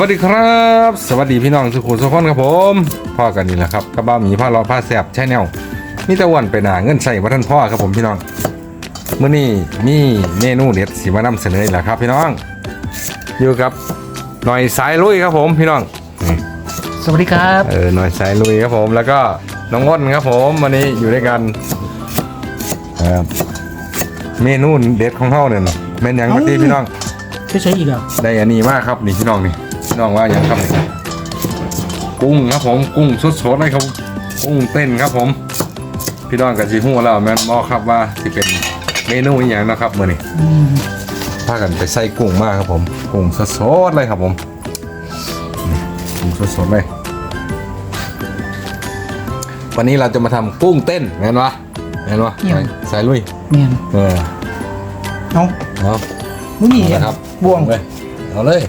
วัสดีครับ สวัสดีพี่น้องสุขุมสุขคนครับผมพ่อกันนี่แหละครับกระบ้าหมีผ้าล้อผ้าแสบใช่แนวมีแตะวันไปหนาเงินใส่มาท่านพ่อครับผมพี่น้องเมื่อนี้มีเมนูเด็ดสีมานำเสนอนี่แหละครับ พี่น้องอยู่กับหน่อยสายลุยครับผมพี่น้องนี่สวัสดีครับเออหน่อยสายลุยครับผมแล้วก็น้องอ้นครับผมวันนี้อยู่ด้วยกันครับเมนูเด็ดของเฮาเนี่ยนะแม่นหยังเมื่อกี้พี่น้อง ช่วยใช้อีกเหรอได้อันนี้มากครับนี่พี่น้องนี่พี่น้องว่าอย่างครับนี่กุ้งครับผมกุ้งสดๆเลยครับกุ้งเต้นครับผม พี่น้องกับจีฮู้แล้วแม่นบอกครับว่าสิเป็นเมนูอหย่างนะครับมื่อนี้อืมพากันไปใส่กุ้งมากครับผมกุ้งสดๆเลยครับผมนี่กุ้งสดๆเลยวันนี้เราจะมาทำกุ้งเต้นแม่นวะแม่นวะใส่ใส่ลุยเมียนเออเอาเอา มึงนี่เอาละครับบ่วงเลยเอาเลย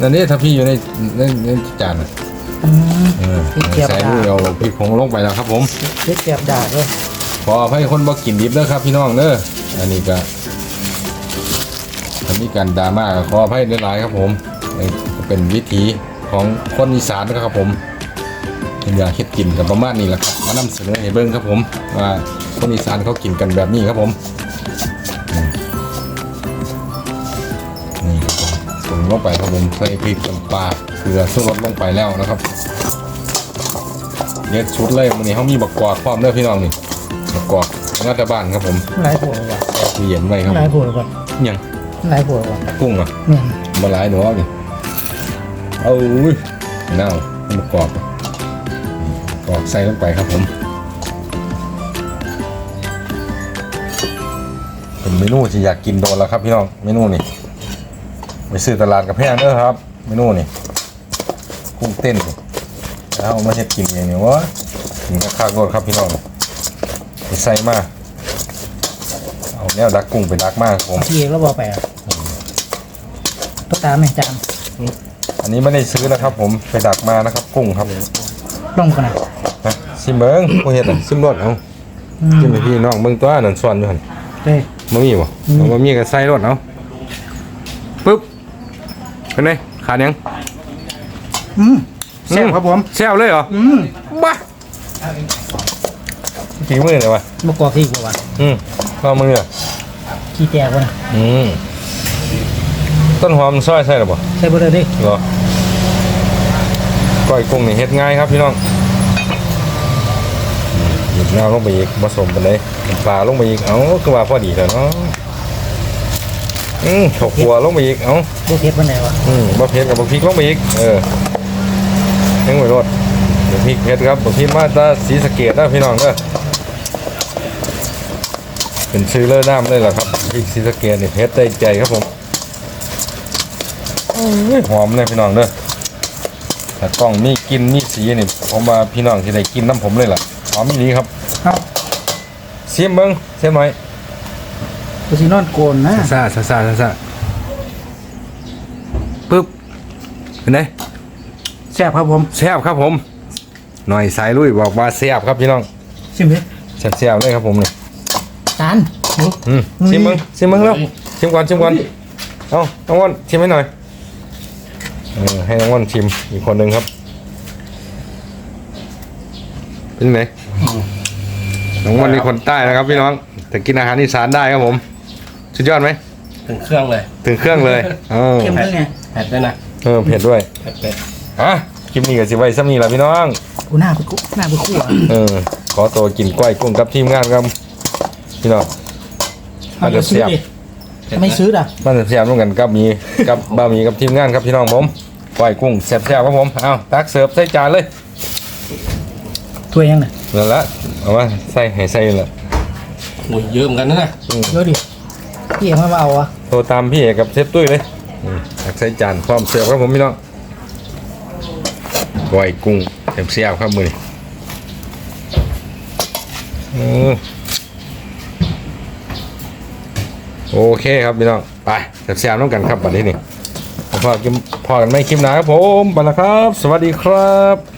นั่นนี่ถ้าพี่อยู่ในในในจานน่ะอืม เออพริกเกี๊ยวใส่ดาด้วยเอาพริกผงลงไปแล้วครับผม เล็กแกบดาเลยขอให้คนบ่กินดิบเด้อครับพี่น้องเด้ออันนี้ก็อันนี้การดราม่าก็ขอให้หลายๆครับผมนี่ก็เป็นวิถีของคนอีสานนะครับผมเป็นอยากเฮ็ดกินกับประมาณนี้แหละครับมานำเสนอให้เบิ่งครับผมว่าคนอีสานเขากินกันแบบนี้ครับผมอืม ลงไปครับผมใส่พริกน้ำปลาเกลือชูรสลงไปแล้วนะครับเน็ดชุดเลยวันนี้เขามีบักกอกพร้อมเด้อพี่น้องนี่บักกอกงัตบ้านครับผมหลายผัวว่ะคือเย็นไว้ครับหลายผัวว่ะยังหลายผัวว่ะกุ้งอะเมียนมาหลายหนูเอาดิเอาอุ้ยเน่าบักกอกนี่บักกอกใส่ลงไปครับผมเป็นเมนูที่อยากกินโดนแล้วครับพี่น้องเมนูนี่ ไปซื้อตลาดกับแพงเด้อครับเมนูนี่กุ้งเต้นนี่แล้วเอามาเช็ดกินเองเนี่ยวะกินกับข้าวโดดครับพี่น้องไปใส่มาเอาแนวดักกุ้งไปดักมากผมพี่เอกแล้วบอกไปอะตัวตามไหมจานอันนี้ไม่ได้ซื้อนะครับ ผมไปดักมานะครับกุ้งครับลงกันนะนะซิมเบิ้งผู้เฮ็ดอะซิมรสเอาอืมซิมให้พี่น้องเบิ้งตัวนั่นส่วนอยู่หั่นเด้ บ่มีบ่เอาบ่มีก็ใส่รสเอาปึ๊บ เป็นไงขาดยังอืมแซ่บครับผมแซ่บเลยเหรออืมบ้าฝีมือเลยวะมะกอกที่กว่าว่ะอืมลองมืออะขี้แตกว่ะนะอืมต้นหอมซอยใส่หรือเปล่าใส่เบอร์เลยดิเหรอก้อยกุ้งนี่เฮ็ดง่ายครับพี่น้องหยิบน้ำลงไปอีกผสมไปเลยน้ำปลาลงไปอีก เอ้าคือว่าพอดีแล้วเนาะ อืมถกหัวลงไปอีก เอ้าดูเทปวันไหนวะอืมบะเพ็ดกับบะพริกลงไปอีก เออยังไม่รดบะพริกเผ็ดครับบะพริกมาตราสีสะเกดนะพี่น้องเด้อเป็นซื้อเลือน้ำเลยเหรอครับพริกสีสะเกดนี่เผ็ดได้ใจครับผมอื้อหอมเลยพี่น้องเด้อแต่กล้องมีกลินมีสีนี่ผมมาพี่น้องที่ได้กินน้ำผมเลยล่ะหอมดีครับเอาเสียมเบิ้งเสียมหน่อย ตัวสีนอนโกนนะซาซาซาซาซาปึ๊บเป็นไงแซ่บครับผมแซ่บครับผม หน่อยสายลุยบอกว่าแซ่บครับพี่น้องชิมดิแซ่บแซ่บเลยครับผมเนี่ยจานอืมชิมมึงชิมมึงแล้วชิมก่อนชิมก่อนเอาน้องวอนชิมให้หน่อยออให้น้องวอนชิมอีกคนหนึ่งครับ เป็นไงน้องวอนนี่คนใต้นะครับพี่น้องแต่กินอาหารอีสานได้ครับผม สุดยอดไหมถึงเครื่องเลยถึงเครื่องเลยเออเค็มด้วยไงแผ็ดด้วยนะเออเผ็ดด้วยแผ็ดเป็ดฮะคลิปนี้ก็สิไว้ซ้ำนี้ละพี่น้องกูหน้าไปกูหน้าไปคู่อะเออขอตัวกินกล้วยกุ้งกับทีมงานครับพี่น้องเอาเดี๋ยวซื้อดิทำไม่ซื้อด่ะมันเสียบร่วมกันกับมีกับบะหมี่กับทีมงานครับพี่น้องผมกล้วยกุ้งแซ่บๆครับผมเอาตักเสิร์ฟใส่จานเลยถ้วยยังไงนั่นละเอามาใส่ให้ใส่เลยโอ้ยเยอะเหมือนกันนะน่ะเดี๋ยวดิ พี่เอกมาเอาอะโทรตามพี่เอกกับเชฟตุ้ยเลยอืมตักใส่จานพร้อมเสิร์ฟครับผมพี่น้องกล้วยกุ้งแซ่บครับมือนี้อืมโอเคครับพี่น้อง ไปแซ่บน้องกันครับบัดนี้นี่พอกันพอกันไม่คลิปหนาครับผมไปแล้วครับ สวัสดีครับ